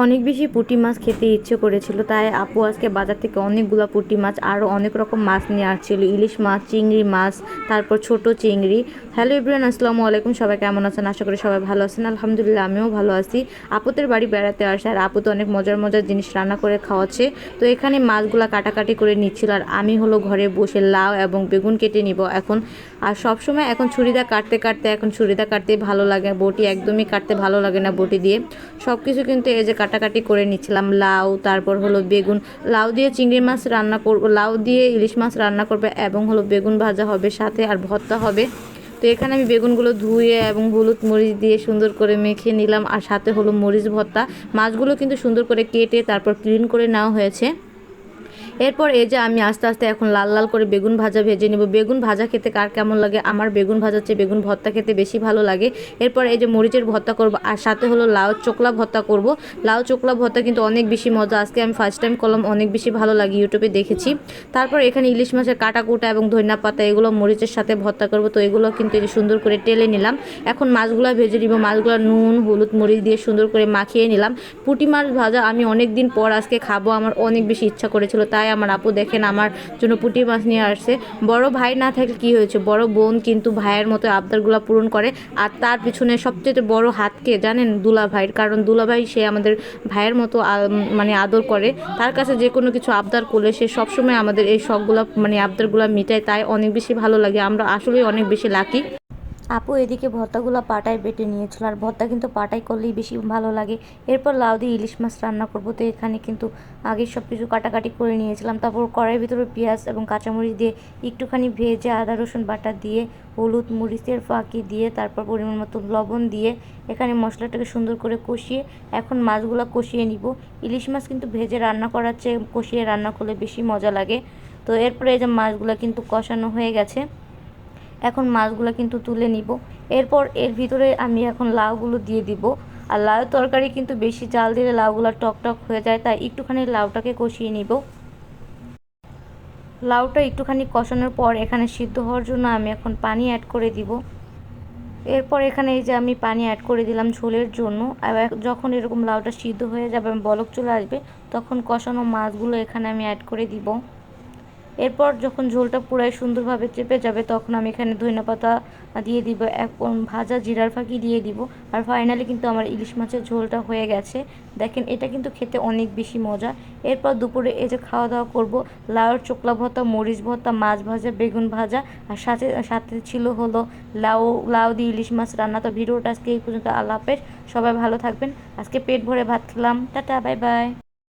অনেক বেশি পুঁটি মাছ খেতে ইচ্ছে করেছিল, তাই আপু আজকে বাজার থেকে অনেকগুলো পুঁটি মাছ আরও অনেক রকম মাছ নিয়ে আসছিল। ইলিশ মাছ, চিংড়ি মাছ, তারপর ছোট চিংড়ি। হ্যালো ইব্রান আসসালামু আলাইকুম, সবাই কেমন আছেন? আশা করি সবাই ভালো আছেন। আলহামদুলিল্লাহ, আমিও ভালো আছি। আপুদের বাড়ি বেড়াতে আসে আর আপু তো অনেক মজার মজার জিনিস রান্না করে খাওয়াচ্ছে। তো এখানে মাছগুলো কাটাকাটি করে নিচ্ছিল আর আমি হলো ঘরে বসে লাউ এবং বেগুন কেটে নিব এখন। আর সবসময় এখন ছুরিদা কাটতে কাটতে, এখন ছুরিদা কাটতে ভালো লাগে। বটি একদমই কাটতে ভালো লাগে না বটি দিয়ে। সব কিছু কিন্তু এই যে কাটাকাটি করে নিচ্ছিলাম। লাউ, তারপর হলো বেগুন। লাউ দিয়ে চিংড়ি মাছ রান্না করব লাউ দিয়ে ইলিশ মাছ রান্না করবে এবং হলো বেগুন ভাজা হবে সাথে আর ভর্তা হবে। তো এখানে আমি বেগুনগুলো ধুয়ে এবং হলুদ মরিচ দিয়ে সুন্দর করে মেখে নিলাম আর সাথে হলো মরিচ ভর্তা। মাছগুলো কিন্তু সুন্দর করে কেটে তারপর ক্লিন করে নেওয়া হয়েছে। এরপর এই যে আমি আস্তে আস্তে এখন লাল লাল করে বেগুন ভাজা ভেজে নেব। বেগুন ভাজা খেতে কার কেমন লাগে? আমার বেগুন ভাজা চেয়ে বেগুন ভর্তা খেতে বেশি ভালো লাগে। এরপর এই যে মরিচের ভর্তা করব, আর সাথে হলো লাউ চোকলা ভর্তা করব। লাউ চোকলা ভর্তা কিন্তু অনেক বেশি মজা। আজকে আমি ফার্স্ট টাইম কলম অনেক বেশি ভালো লাগে ইউটিউবে দেখেছি। তারপর এখানে ইলিশ মাছের কাটা কুটা এবং ধনিয়া পাতা, এগুলো মরিচের সাথে ভর্তা করব। তো এগুলো কিন্তু এই যে সুন্দর করে টেলে নিলাম। এখন মাছগুলো ভেজে নিব। মাছগুলো নুন, হলুদ, মরিচ দিয়ে সুন্দর করে মাখিয়ে নিলাম। পুঁটি মাছ ভাজা আমি অনেক দিন পর আজকে খাব। আমার অনেক বেশি ইচ্ছা করেছিল। তাই আমার আপু দেখেন আমার জন্য পুঁটি মাছ নিয়ে আসছে। বড় ভাই না থাকলে কি হয়েছে? বড় বোন কিন্তু ভাইয়ের মতো আবদারগুলো পূরণ করে। আর তার পিছনে সবচেয়ে বড় হাতকে জানেন দুলা ভাইয়ের, কারণ দুলা ভাই সে আমাদের ভাইয়ের মতো মানে আদর করে। তার কাছে যে কোনো কিছু আবদার করলে সে সবসময় আমাদের এই শখগুলো মানে আবদারগুলো মিটায়। তাই অনেক বেশি ভালো লাগে। আমরা আসলেই অনেক বেশি লাকি আপু এদিকে ভর্তাগুলো পাটায় বেটে নিয়েছিল, আর ভর্তা কিন্তু পাটায় করলেই বেশি ভালো লাগে। এরপর লাউ দিয়ে ইলিশ মাছ রান্না করব। তো এখানে কিন্তু আগে সব কিছু কাটাকাটি করে নিয়েছিলাম। তারপর কড়াইয়ের ভিতরে পেঁয়াজ এবং কাঁচামরিচ দিয়ে একটুখানি ভেজে আদা, রসুন বাটা দিয়ে হলুদ মরিচের ফাঁকি দিয়ে তারপর পরিমাণ মতো লবণ দিয়ে এখানে মশলাটাকে সুন্দর করে কষিয়ে এখন মাছগুলো কষিয়ে নিব। ইলিশ মাছ কিন্তু ভেজে রান্না করার চেয়ে কষিয়ে রান্না করলে বেশি মজা লাগে। তো এরপরে এই যে মাছগুলো কিন্তু কষানো হয়ে গেছে। এখন মাছগুলো কিন্তু তুলে নিব। এরপর এর ভিতরে আমি এখন লাউগুলো দিয়ে দিব। আর লাউ তরকারি কিন্তু বেশি জাল দিলে লাউগুলো টক টক হয়ে যায়, তাই একটুখানি লাউটাকে কষিয়ে নিব। লাউটা একটুখানি কষানোর পর এখানে সিদ্ধ হওয়ার জন্য আমি এখন পানি অ্যাড করে দিব। এরপর এখানে এই যে আমি পানি অ্যাড করে দিলাম ঝোলের জন্য, আর যখন এরকম লাউটা সিদ্ধ হয়ে যাবে, বলক চলে আসবে, তখন কষানো মাছগুলো এখানে আমি অ্যাড করে দিব। এরপর যখন ঝোলটা পুরাই সুন্দরভাবে চেপে যাবে, তখন আমি এখানে ধনিয়া পাতা দিয়ে দিব, এক ভাজা জিরার ফাঁকি দিয়ে দিব। আর ফাইনালি কিন্তু আমার ইলিশ মাছের ঝোলটা হয়ে গেছে। দেখেন, এটা কিন্তু খেতে অনেক বেশি মজা। এরপর দুপুরে এই যে খাওয়া দাওয়া করব, লাউর চোকলা ভর্তা, মরিচ ভর্তা, মাছ ভাজা, বেগুন ভাজা, আর সাথে সাথে ছিল হলো লাউ লাউ দিয়ে ইলিশ মাছ রান্না। তো ভিডিওটা আজকে এই পর্যন্ত হাফেজ। সবাই ভালো থাকবেন। আজকে পেট ভরে ভাত খেলাম। Tata, bye bye.